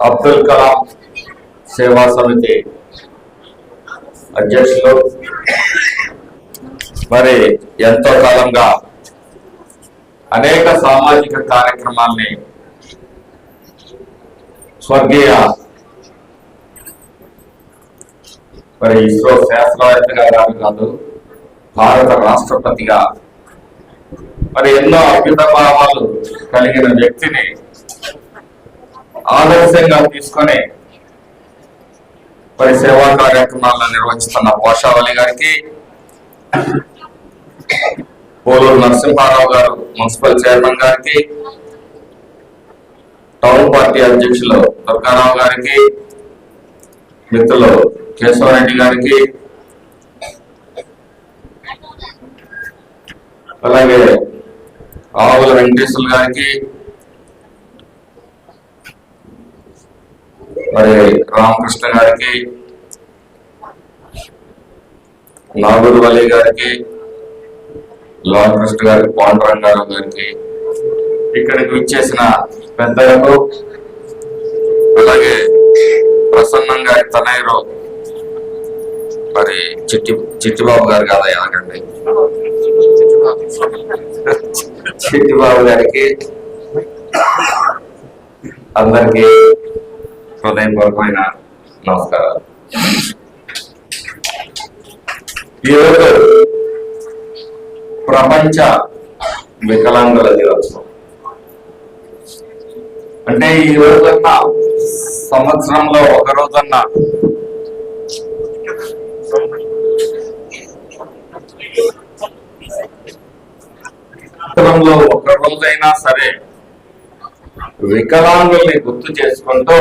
అబ్దుల్ కలాం సేవా సమితి అధ్యక్షులు. మరి ఎంతో కాలంగా అనేక సామాజిక కార్యక్రమాల్ని స్వర్గీయ మరి ఇస్రో శాస్త్రవేత్తగా కాదు కాదు భారత రాష్ట్రపతిగా మరి ఎన్నో అభ్యుత భావాలు కలిగిన వ్యక్తిని ఆదర్శంగా తీసుకొని మరి సేవా కార్యక్రమాలను నిర్వహిస్తున్న పోషావళి గారికి పోలూరు నరసింహారావు గారు మున్సిపల్ చైర్మన్ గారికి టౌన్ పార్టీ అధ్యక్షులు దుర్గారావు గారికి మిత్రులు కేశవరెడ్డి గారికి అలాగే ఆవుల వెంకటేశ్వర గారికి మరి రామకృష్ణ గారికి నాగూరు వల్లి గారికి లాలకృష్ణ గారికి పాండురంగారావు గారికి ఇక్కడికి విచ్చేసిన పెద్దలకు అలాగే ప్రసన్నం గారి తనయ్యరు మరి చిట్టి చిట్టిబాబు గారు కాదా ఎలాగండి చిట్టిబాబు గారికి అందరికీ హృదయపూర్వమైన నమస్కారాలు. ఈరోజు ప్రపంచ వికలాంగుల దినోత్సవం. అంటే ఈ రోజన్న సంవత్సరంలో ఒక రోజన్న సంవత్సరంలో ఒక రోజైనా సరే వికలాంగుల్ని గుర్తు చేసుకుంటూ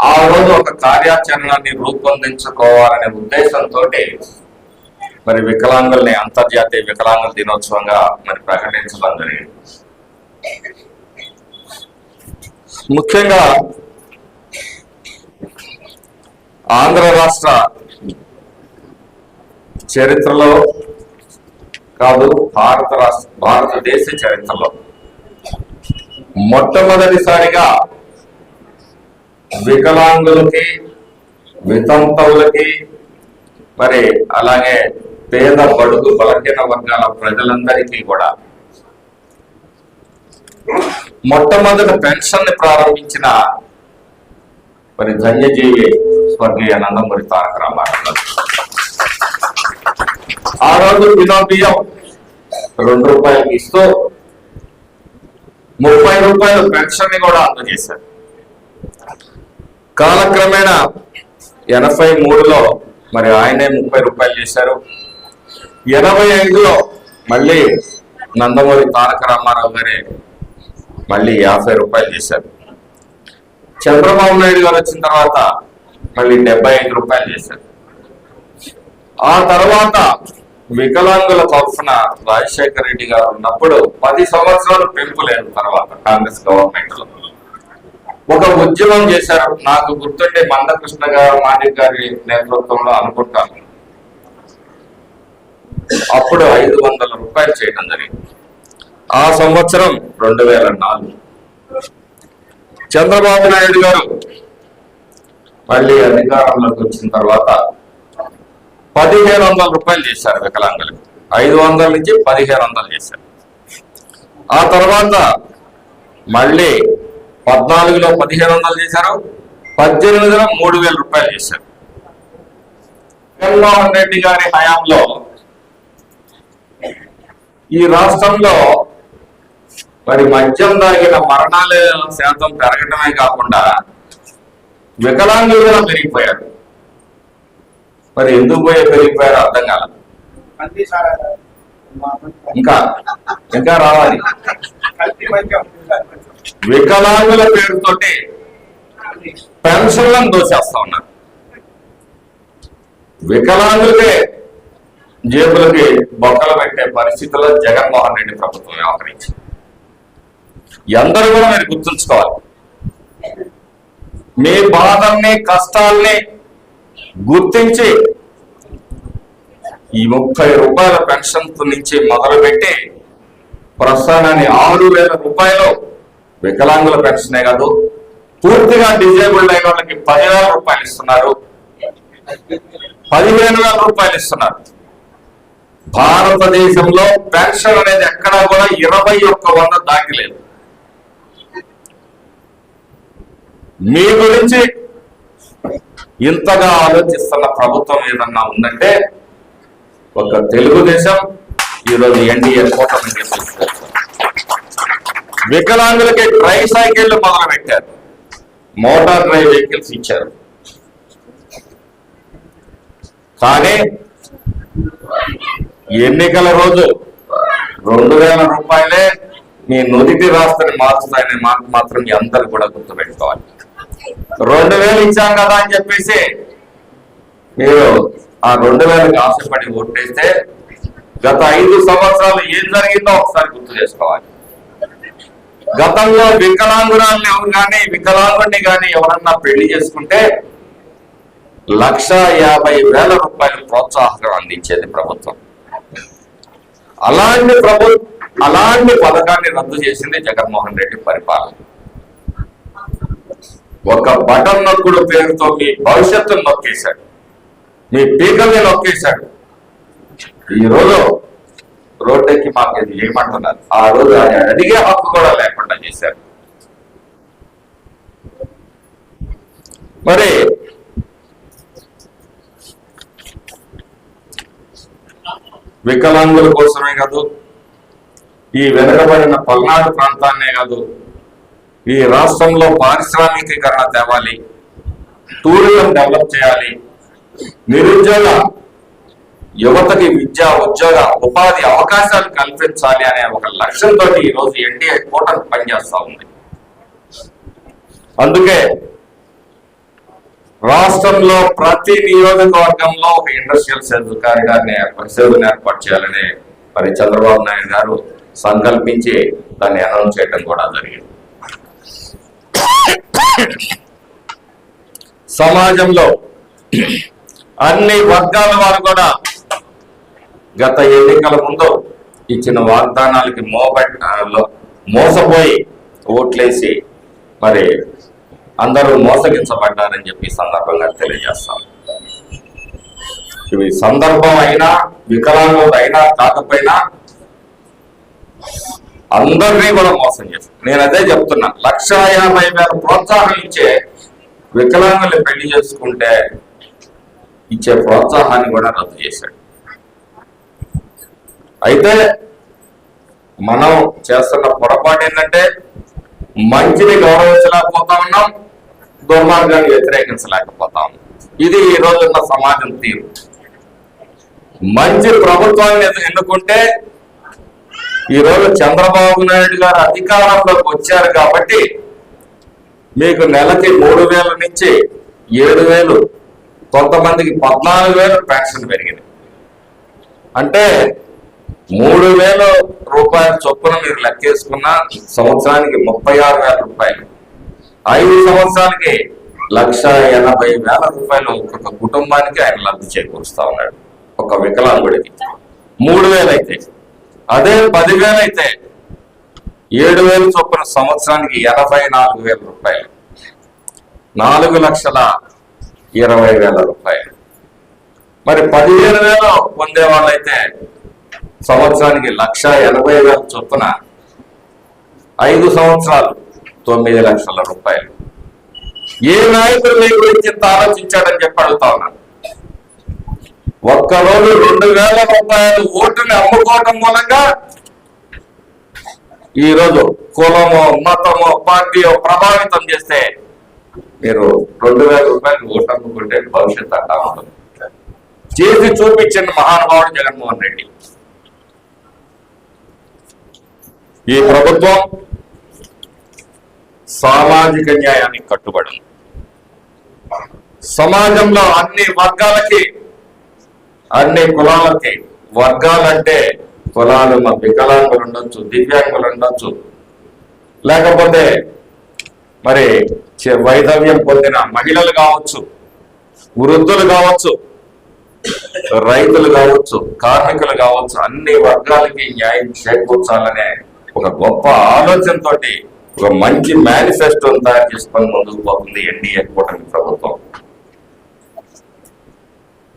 ఆ రోజు ఒక కార్యాచరణని రూపొందించుకోవాలనే ఉద్దేశంతో మరి వికలాంగుల్ని అంతర్జాతీయ వికలాంగుల దినోత్సవంగా మరి ప్రకటించడం జరిగింది. ముఖ్యంగా ఆంధ్ర రాష్ట్ర చరిత్రలో కాదు భారత రాష్ట్ర భారతదేశ చరిత్రలో మొట్టమొదటిసారిగా వికలాంగులకి వితంతవులకి మరి అలాగే పేద బడుగు బలహీన వర్గాల ప్రజలందరికీ కూడా మొట్టమొదటి పెన్షన్ని ప్రారంభించిన మరి ధన్యజీవి స్వర్గీయ నందమూరి తారక రామారావు. ఆ రోజు కిలో బియ్యం రెండు రూపాయలకి ఇస్తూ ముప్పై రూపాయలు పెన్షన్ని కూడా అందజేశారు. కాలక్రమేణా ఎనభై మూడులో మరి ఆయనే ముప్పై రూపాయలు చేశారు. ఎనభై ఐదులో మళ్ళీ నందమూరి తారక రామారావు గారే మళ్ళీ యాభై రూపాయలు చేశారు. చంద్రబాబు నాయుడు గారు వచ్చిన తర్వాత మళ్ళీ డెబ్బై ఐదు రూపాయలు చేశారు. ఆ తర్వాత వికలాంగుల తరఫున రాజశేఖర రెడ్డి గారు ఉన్నప్పుడు పది సంవత్సరాలు పెంపు లేని తర్వాత కాంగ్రెస్ గవర్నమెంట్లో ఒక ఉద్యమం చేశారు. నాకు గుర్తుండే మందకృష్ణ గారు మాణిక్ గారి నేతృత్వంలో అనుకుంటాను. అప్పుడు ఐదు వందల రూపాయలు చేయడం జరిగింది. ఆ సంవత్సరం రెండు వేల నాలుగు. చంద్రబాబు నాయుడు గారు మళ్ళీ అధికారంలోకి వచ్చిన తర్వాత పదిహేను వందల రూపాయలు చేశారు వికలాంగులకు. ఐదు వందల నుంచి పదిహేను వందలు చేశారు. ఆ తర్వాత మళ్ళీ పద్నాలుగులో పదిహేను వందలు చేశారు పద్దెనిమిదిలో మూడు వేల రూపాయలు చేశారు. జగన్మోహన్ రెడ్డి గారి హయాంలో ఈ రాష్ట్రంలో మరి మద్యం తాగిన మరణాల శాతం పెరగటమే కాకుండా వికలాంగులు కూడా పెరిగిపోయారు. మరి ఎందుకు పోయే పెరిగిపోయారో అర్థం కాల. ఇంకా ఇంకా రావాలి. వికలాంగుల పేరుతోటి పెన్షన్లను దోచేస్తా ఉన్నారు. వికలాంగులకే జేబులకి బొక్కలు పెట్టే పరిస్థితుల్లో జగన్మోహన్ రెడ్డి ప్రభుత్వం వ్యవహరించింది. అందరూ కూడా మీరు గుర్తుంచుకోవాలి. మీ బాధల్ని కష్టాల్ని గుర్తించి ఈ ముప్పై రూపాయల పెన్షన్ నుంచి మొదలుపెట్టి ప్రస్తుతాన్ని ఆరు వేల రూపాయలు వికలాంగుల పెన్షనే కాదు పూర్తిగా డిజేబుల్డ్ అయిన వాళ్ళకి పదివేల రూపాయలు ఇస్తున్నారు. పదిహేను వేల రూపాయలు ఇస్తున్నారు. భారతదేశంలో పెన్షన్ అనేది ఎక్కడా కూడా ఇరవై ఒక్క వంద దాకిలేదు మీ గురించి ఇంతగా ఆలోచిస్తున్న ప్రభుత్వం ఏదన్నా ఉందంటే ఒక తెలుగుదేశం ఈరోజు ఎన్డీఏ కూటమి వికలాంగులకి ట్రై సైకిళ్ళు మొదలు పెట్టారు. మోటార్ డ్రైవ్ వెహికల్స్ ఇచ్చారు. కానీ ఎన్నికల రోజు రెండు వేల రూపాయలే మీ నుదిటి రాస్తని మారుస్తాయనే మాట మాత్రం మీ అందరు కూడా గుర్తుపెట్టుకోవాలి. రెండు వేలు ఇచ్చాం కదా అని చెప్పేసి మీరు ఆ రెండు వేలకు ఆశపడి ఓటేస్తే గత ఐదు సంవత్సరాలు ఏం జరిగిందో ఒకసారి గుర్తు చేసుకోవాలి. గతంలో వికలాంగురాల్ని ఎవరు కానీ వికలాంగుడిని కానీ ఎవరన్నా పెళ్ళి చేసుకుంటే లక్ష యాభై వేల రూపాయలు ప్రోత్సాహకం అందించేది ప్రభుత్వం. అలాంటి ప్రభు అలాంటి పథకాన్ని రద్దు చేసింది జగన్మోహన్ రెడ్డి పరిపాలన. ఒక బటన్ నొక్కుడు పేరుతో మీ భవిష్యత్తును నొక్కేశాడు. మీ పీకల్ని నొక్కేశాడు. ఈ రోజు రోడ్డెక్కి మాకు ఏమంటున్నారు? ఆ రోజు ఆయన అడిగే హక్కు కూడా చేశారు. మరి వికలాంగుల కోసమే కాదు ఈ వెనుకబడిన పల్నాడు ప్రాంతాన్నే కాదు ఈ రాష్ట్రంలో పారిశ్రామికీకరణ తేవాలి టూరిజం డెవలప్ చేయాలి నిరుద్యోగ యువతకి విద్య ఉద్యోగ ఉపాధి అవకాశాలు కల్పించాలి అనే ఒక లక్ష్యంతో ఈ రోజు ఎన్డీఏ కూటమి పనిచేస్తా ఉంది. అందుకే రాష్ట్రంలో ప్రతి నియోజకవర్గంలో ఒక ఇండస్ట్రియల్ సెల్స్ కారిడార్ని పరిశోధన ఏర్పాటు చేయాలని మరి చంద్రబాబు నాయుడు గారు సంకల్పించి దాన్ని అనౌన్స్ చేయడం కూడా జరిగింది. సమాజంలో అన్ని వర్గాల వారు కూడా గత ఎన్నికల ముందు ఇచ్చిన వాగ్దానాలకి మోబట్ మోసపోయి ఓట్లేసి మరి అందరూ మోసగించబడ్డారని చెప్పి సందర్భంగా తెలియజేస్తాం ఇవి సందర్భం అయినా వికలాంగులు అయినా కాకపోయినా అందరినీ కూడా మోసం చేస్తారు నేను అదే చెప్తున్నా. లక్ష యాభై వేల ప్రోత్సాహం ఇచ్చే వికలాంగుల్ని పెళ్ళి చేసుకుంటే ఇచ్చే ప్రోత్సాహాన్ని కూడా రద్దు చేశాడు. అయితే మనం చేస్తున్న పొరపాటు ఏంటంటే మంచిని గౌరవించలేకపోతా ఉన్నాం దుర్మార్గాన్ని వ్యతిరేకించలేకపోతా ఉన్నాం. ఇది ఈ రోజున్న సమాజం తీరు. మంచి ప్రభుత్వాన్ని ఎందుకుంటే ఎన్నుకుంటే ఈ రోజు చంద్రబాబు నాయుడు గారు అధికారంలోకి వచ్చారు కాబట్టి మీకు నెలకి మూడు వేల నుంచి ఏడు వేలు కొంతమందికి పద్నాలుగు వేలు పెన్షన్ పెరిగింది. అంటే మూడు వేల రూపాయల చొప్పున మీరు లెక్కేసుకున్న సంవత్సరానికి ముప్పై ఆరు వేల రూపాయలు. ఐదు సంవత్సరాలకి లక్ష ఎనభై వేల రూపాయలు ఒక కుటుంబానికి ఆయన లబ్ధి చేకూరుస్తా ఉన్నాడు. ఒక వికలాంగుడికి. మూడు వేలు అయితే అదే పదివేలు అయితే ఏడు వేలు చొప్పున సంవత్సరానికి ఎనభై నాలుగు వేల రూపాయలు. నాలుగు లక్షల ఇరవై వేల రూపాయలు. మరి పదిహేను వేలు పొందే వాళ్ళైతే సంవత్సరానికి లక్ష ఎనభై వేల చొప్పున ఐదు సంవత్సరాలు తొమ్మిది లక్షల రూపాయలు. ఏ నాయకుడు మీ గురించి ఇంత ఆలోచించాడని చెప్పి అడుగుతా ఉన్నాను ఒక్కరోజు రెండు వేల రూపాయలు ఓటుని అమ్ముకోవటం మూలంగా ఈ రోజు కులమో మతమో పార్టీయో ప్రభావితం చేస్తే మీరు రెండు వేల రూపాయలు ఓటు అమ్ముకుంటే భవిష్యత్ అంటా ఉంటుంది. చేసి చూపించిన మహానుభావుడు జగన్మోహన్ రెడ్డి. ఈ ప్రభుత్వం సామాజిక న్యాయానికి కట్టుబడి. సమాజంలో అన్ని వర్గాలకి అన్ని కులాలకి వర్గాలంటే కులాలు మా వికలాంగులు ఉండొచ్చు దివ్యాంగులు ఉండొచ్చు. లేకపోతే మరి చే- వైధవ్యం పొందిన మహిళలు కావచ్చు వృద్ధులు కావచ్చు రైతులు కావచ్చు కార్మికులు కావచ్చు అన్ని వర్గాలకి న్యాయం చేకూర్చాలనే ఒక గొప్ప ఆలోచనతోటి ఒక మంచి మేనిఫెస్టోని తయారు చేసుకొని ముందుకు పోతుంది ఎన్డీఏ కూటమి ప్రభుత్వం.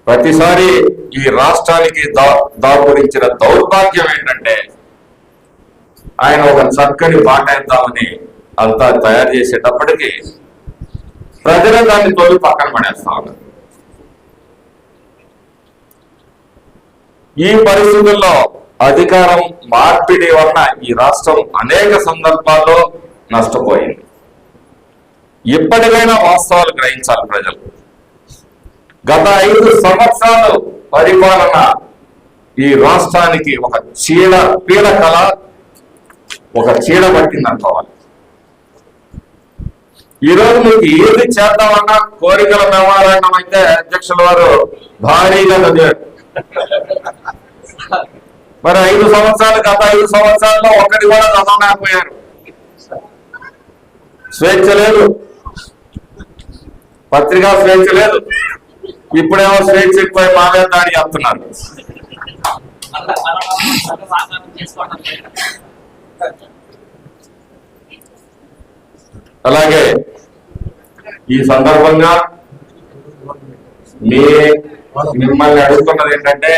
ప్రతిసారి ఈ రాష్ట్రానికి దా దాపురించిన దౌర్భాగ్యం ఏంటంటే ఆయన ఒక చక్కని మాట ఇద్దామని అంతా తయారు చేసేటప్పటికి ప్రజలు దాన్ని తోలి పక్కన పడేస్తా ఉన్నారు. ఈ పరిస్థితుల్లో అధికారం మార్పిడి వలన ఈ రాష్ట్రం అనేక సందర్భాల్లో నష్టపోయింది. ఇప్పటికైనా వాస్తవాలు గ్రహించాలి ప్రజలు. గత ఐదు సంవత్సరాలు పరిపాలన ఈ రాష్ట్రానికి ఒక చీడ పీడకల ఒక చీడ పట్టింది అనుకోవాలి. ఈ రోజు మీకు ఏది చేద్దామన్నా కోరికల మెమోరాండం అయితే అధ్యక్షుల వారు భారీగా చదివారు మరి ఐదు సంవత్సరాలు గత ఐదు సంవత్సరాల్లో ఒకటి కూడా చదవలేకపోయారు స్వేచ్ఛ లేదు. పత్రికా స్వేచ్ఛ లేదు. ఇప్పుడేమో స్వేచ్ఛ ఎక్కువ మా దాడి చెప్తున్నారు అలాగే ఈ సందర్భంగా మీ మిమ్మల్ని అడుగుతున్నది ఏంటంటే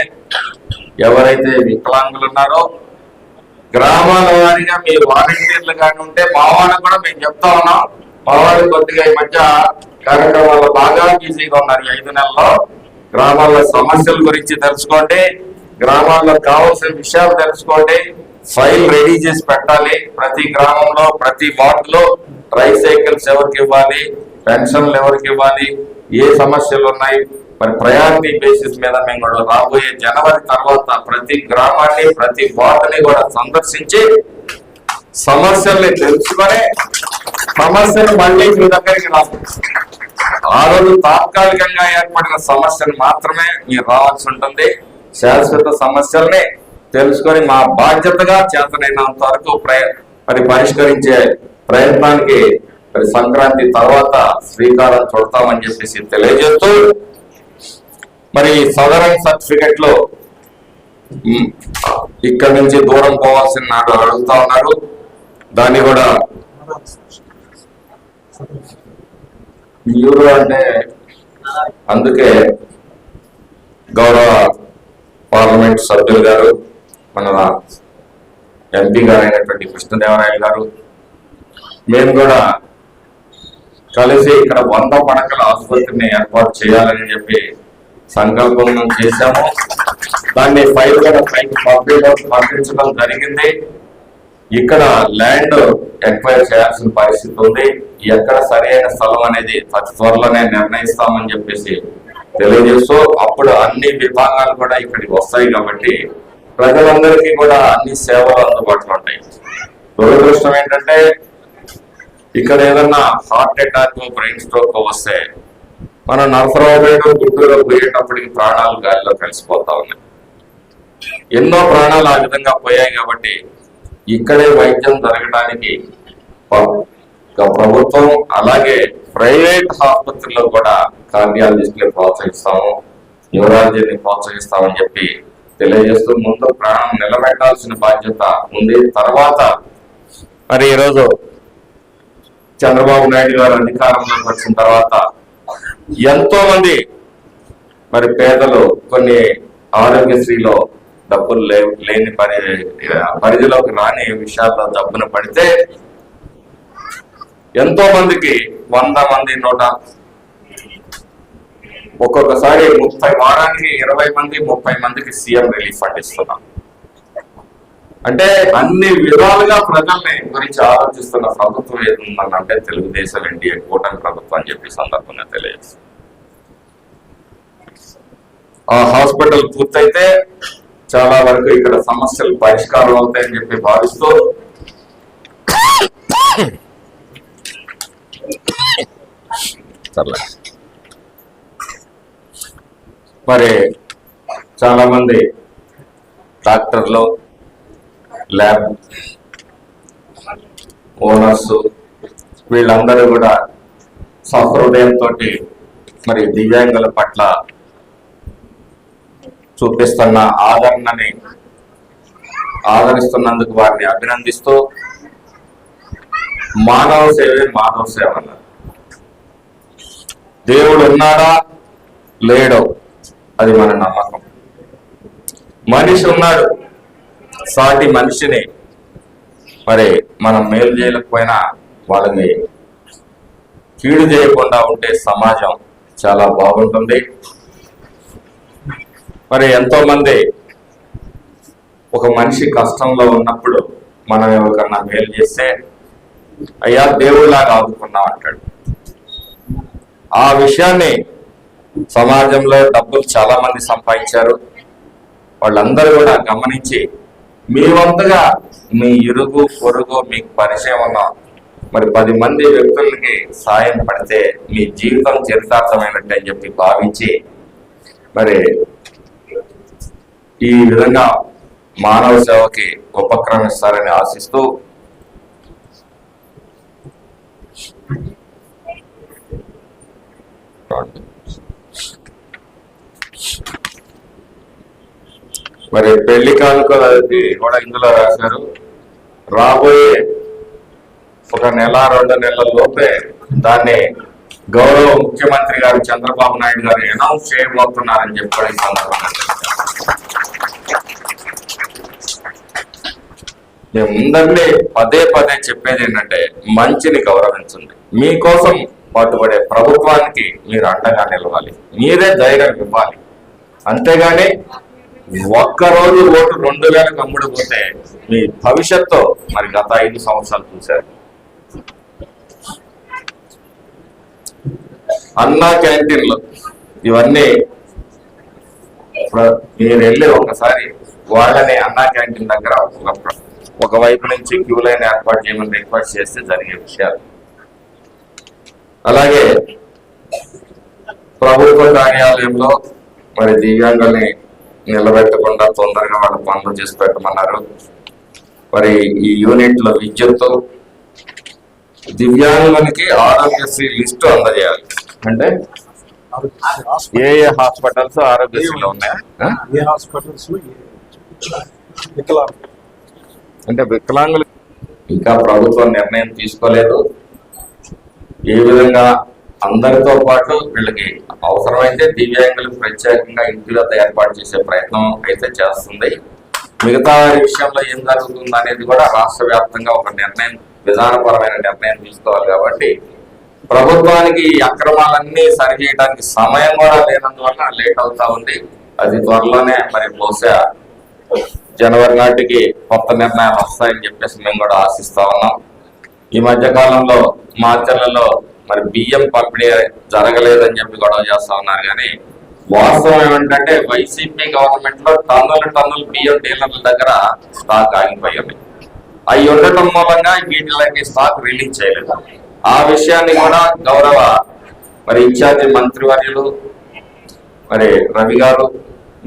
ఎవరైతే వికలాంగులు ఉన్నారో గ్రామాల వారిగా మీ వాలంటీర్లు కానీ ఉంటే మా కూడా మేము చెప్తా ఉన్నాం. మా వాళ్ళు కొద్దిగా ఈ మధ్య కార్యక్రమాల్లో బాగా బిజీగా ఉన్నారు ఈ ఐదు నెలల్లో. గ్రామాల్లో సమస్యల గురించి తెలుసుకోండి. గ్రామాల్లో కావాల్సిన విషయాలు తెలుసుకోండి. ఫైల్ రెడీ చేసి పెట్టాలి. ప్రతి గ్రామంలో ప్రతి వార్డులో ట్రైసైకిల్స్ ఎవరికి ఇవ్వాలి? పెన్షన్లు ఎవరికి ఇవ్వాలి? ఏ సమస్యలు ఉన్నాయి? మరి ప్రయారిటీ బేసిస్ మీద మేము కూడా రాబోయే జనవరి తర్వాత ప్రతి గ్రామాన్ని ప్రతి వార్డుని కూడా సందర్శించి సమస్యల్ని తెలుసుకొని సమస్యను మళ్ళీ మీ దగ్గరికి రాదు ఆ రోజు తాత్కాలికంగా ఏర్పడిన సమస్యను మాత్రమే మీరు రావాల్సి ఉంటుంది. శాశ్వత సమస్యల్ని తెలుసుకొని మా బాధ్యతగా చేతనైనంత వరకు ప్రయ మరి పరిష్కరించే ప్రయత్నానికి మరి సంక్రాంతి తర్వాత శ్రీకారం చుడతామని చెప్పేసి తెలియజేస్తూ మరి సదరన్ సర్టిఫికెట్లో ఇక్కడ నుంచి దూరం పోవాల్సిన నాకు అడుగుతా ఉన్నారు. దాన్ని కూడా యూరో అంటే అందుకే గౌరవ పార్లమెంట్ సభ్యులు గారు మన ఎంపీ గారైనటువంటి అయినటువంటి కృష్ణదేవరాయలు గారు మేము కూడా కలిసి ఇక్కడ వంద పడకల ఆసుపత్రిని ఏర్పాటు చేయాలని చెప్పి సంకల్పం చేశాము. దాన్ని ఫైల్ కూడా పైకి పంపించడం పంపించడం జరిగింది. ఇక్కడ ల్యాండ్ ఎక్వైర్ చేయాల్సిన పరిస్థితి ఉంది. ఎక్కడ సరైన స్థలం అనేది అతి త్వరలోనే నిర్ణయిస్తామని చెప్పేసి తెలియజేస్తూ అప్పుడు అన్ని విభాగాలు కూడా ఇక్కడికి వస్తాయి కాబట్టి ప్రజలందరికీ కూడా అన్ని సేవలు అందుబాటులో ఉంటాయి. దురదృష్టం ఏంటంటే ఇక్కడ ఏదన్నా హార్ట్ అటాక్ బ్రెయిన్ స్ట్రోక్ వస్తే మనం నరసరావుపేట గుంటూరు పోయేటప్పటికి ప్రాణాలు గాలిలో కలిసిపోతా ఉన్నాయి. ఎన్నో ప్రాణాలు ఆ విధంగా పోయాయి కాబట్టి ఇక్కడే వైద్యం జరగడానికి ప్రభుత్వం అలాగే ప్రైవేట్ ఆసుపత్రుల్లో కూడా కార్డియాలజిస్ట్ని ప్రోత్సహిస్తాము న్యూరాలజీని ప్రోత్సహిస్తామని చెప్పి తెలియజేస్తూ ముందు ప్రాణం నిలబెట్టాల్సిన బాధ్యత ఉంది. తర్వాత మరి ఈరోజు చంద్రబాబు నాయుడు గారు అధికారంలోకి వచ్చిన తర్వాత ఎంతో మంది మరి పేదలు కొన్ని ఆరోగ్యశ్రీలో డబ్బులు లేవు లేని పరి పరిధిలోకి రాని విషయాల్లో డబ్బున పడితే ఎంతో మందికి వంద మంది నూట ఒక్కొక్కసారి ముప్పై వారానికి ఇరవై మంది ముప్పై మందికి సీఎం రిలీఫ్ ఫండ్ ఇస్తున్నాం. అంటే అన్ని విధాలుగా ప్రజల్ని గురించి ఆలోచిస్తున్న ప్రభుత్వం ఏది అంటే తెలుగుదేశం ఎన్డీఏ కూటమి ప్రభుత్వం అని చెప్పి సందర్భంగా తెలియజేస్తుంది. ఆ హాస్పిటల్ పూర్తయితే చాలా వరకు ఇక్కడ సమస్యలు పరిష్కారం అవుతాయని చెప్పి భావిస్తూ మరి చాలా మంది డాక్టర్లు ల్యాబ్ ఓనర్స్ వీళ్ళందరూ కూడా సహృదయంతో మరి దివ్యాంగుల పట్ల చూపిస్తున్న ఆదరణని ఆదరిస్తున్నందుకు వారిని అభినందిస్తూ మానవ సేవే మానవ సేవ అన్నారు. దేవుడు ఉన్నాడా? లేడో. అది మన నమ్మకం. మనిషి ఉన్నాడు. సాటి మనిషిని మరి మనం మేలు చేయలేకపోయినా వాళ్ళని కీడు చేయకుండా ఉంటే సమాజం చాలా బాగుంటుంది. మరి ఎంతో మంది ఒక మనిషి కష్టంలో ఉన్నప్పుడు మనం ఎవరికన్నా మేలు చేస్తే అయ్యా దేవుడిలాగా ఆదుకున్నాం అంటాడు. ఆ విషయాన్ని సమాజంలో డబ్బులు చాలా మంది సంపాదించారు. వాళ్ళందరూ కూడా గమనించి మీ వంతుగా మీ ఇరుగు పొరుగు మీకు పరిచయం ఉన్న మరి పది మంది వ్యక్తులకి సాయం పడితే మీ జీవితం చరితార్థమైనట్టు అని చెప్పి భావించి మరి ఈ విధంగా మానవ సేవకి ఉపక్రమిస్తారని ఆశిస్తూ మరి పెళ్ళి కానుకలు అది కూడా ఇందులో రాశారు. రాబోయే ఒక నెల రెండు నెలల లోపే దాన్ని గౌరవ ముఖ్యమంత్రి గారు చంద్రబాబు నాయుడు గారు అనౌన్స్ చేయబోతున్నారని చెప్పి ఈ సందర్భంగా మేము పదే పదే చెప్పేది ఏంటంటే మంచిని గౌరవించండి. మీకోసం పాటుపడే ప్రభుత్వానికి మీరు అండగా నిలవాలి. మీరే ధైర్యం ఇవ్వాలి. అంతేగాని ఒక్కరోజు ఓటు రెండు వేలకు అమ్ముడుపోతే మీ భవిష్యత్తు మరి గత ఐదు సంవత్సరాలు చూశారు. అన్నా క్యాంటీన్లు ఇవన్నీ మీరు వెళ్ళి ఒకసారి వాళ్ళని అన్నా క్యాంటీన్ దగ్గర ఒకవైపు ఒక వైపు నుంచి క్యూ లైన్ ఏర్పాటు చేయమని రిక్వెస్ట్ చేస్తే జరిగే విషయాలు. అలాగే ప్రభుత్వ కార్యాలయంలో మరి దివ్యాంగుల్ని నిలబెట్టకుండా తొందరగా వాళ్ళ పనులు చేసి పెట్టమన్నారు. మరి ఈ యూనిట్లో విద్యుత్ దివ్యాంగులకి ఆరోగ్యశ్రీ లిస్టు అందజేయాలి. అంటే ఏ ఏ హాస్పిటల్స్ ఆరోగ్యశ్రీలో ఉన్నాయా? అంటే వికలాంగులు ఇంకా ప్రభుత్వం నిర్ణయం తీసుకోలేదు. ఏ విధంగా అందరితో పాటు వీళ్ళకి అవసరమైతే దివ్యాంగులకు ప్రత్యేకంగా ఇంటి వద్ద ఏర్పాటు చేసే ప్రయత్నం అయితే చేస్తుంది. మిగతా విషయంలో ఏం జరుగుతుంది అనేది కూడా రాష్ట్ర వ్యాప్తంగా ఒక నిర్ణయం విధానపరమైన నిర్ణయం తీసుకోవాలి కాబట్టి ప్రభుత్వానికి ఈ అక్రమాలన్నీ సరిచేయడానికి సమయం కూడా లేనందువల్ల లేట్ అవుతా ఉంది. అది త్వరలోనే మరి బహుశా జనవరి నాటికి కొత్త నిర్ణయాలు వస్తాయని చెప్పేసి మేము కూడా ఆశిస్తా ఉన్నాం. ఈ మధ్య కాలంలో మార్చర్లలో మరి బియ్యం పంపిణీ జరగలేదని చెప్పి గొడవ చేస్తా ఉన్నారు. కానీ వాస్తవం ఏమిటంటే వైసీపీ గవర్నమెంట్లో టన్నుల టన్నుల బియ్యం డీలర్ల దగ్గర స్టాక్ ఆగిపోయింది. అవి ఉండటం మూలంగా వీటిలోకి స్టాక్ రిలీజ్ చేయలేదు. ఆ విషయాన్ని కూడా గౌరవ మరి ఇన్ఛార్జి మంత్రివర్యులు మరి రవి గారు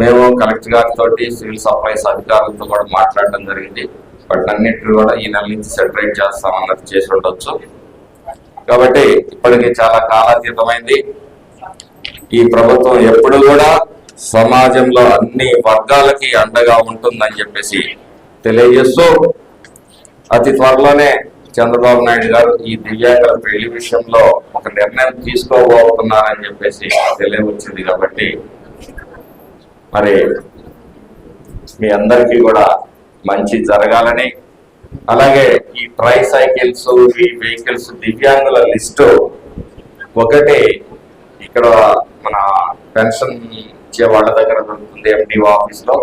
మేము కలెక్టర్ గారితో సివిల్ సప్లైస్ అధికారులతో కూడా మాట్లాడడం జరిగింది. వాటినన్నింటిని కూడా ఈ నెల నుంచి సెటరేట్ చేస్తామన్నది చేసి ఉండొచ్చు. కాబట్టి ఇప్పటికి చాలా కాలాతీతమైంది. ఈ ప్రభుత్వం ఎప్పుడు కూడా సమాజంలో అన్ని వర్గాలకి అండగా ఉంటుందని చెప్పేసి తెలియజేస్తూ అతి త్వరలోనే చంద్రబాబు నాయుడు గారు ఈ దివ్యాంగుల పెళ్ళి విషయంలో ఒక నిర్ణయం తీసుకోబోతున్నారని చెప్పేసి తెలియవచ్చింది కాబట్టి మరి మీ అందరికీ కూడా మంచి జరగాలని అలాగే ఈ ట్రై సైకిల్స్ ఈ వెహికల్స్ దివ్యాంగుల లిస్టు ఒకటి. ఇక్కడ మన పెన్షన్ ఇచ్చే వాళ్ళ దగ్గర దొరుకుతుంది ఎండిఓ ఆఫీస్లో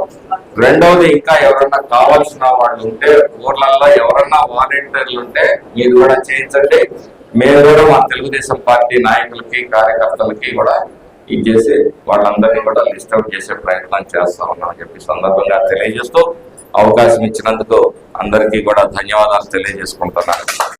రెండవది ఇంకా ఎవరన్నా కావాల్సిన వాళ్ళు ఉంటే ఊర్లలో ఎవరన్నా వాలంటీర్లు ఉంటే మీరు కూడా చేయించండి. మేము కూడా మా తెలుగుదేశం పార్టీ నాయకులకి కార్యకర్తలకి కూడా ఇచ్చేసి వాళ్ళందరినీ కూడా లిస్ట్ అవుట్ చేసే ప్రయత్నం చేస్తా ఉన్నాం అని చెప్పి సందర్భంగా తెలియజేస్తూ అవకాశం ఇచ్చినందుకు అందరికీ కూడా ధన్యవాదాలు తెలియజేసుకుంటున్నాను.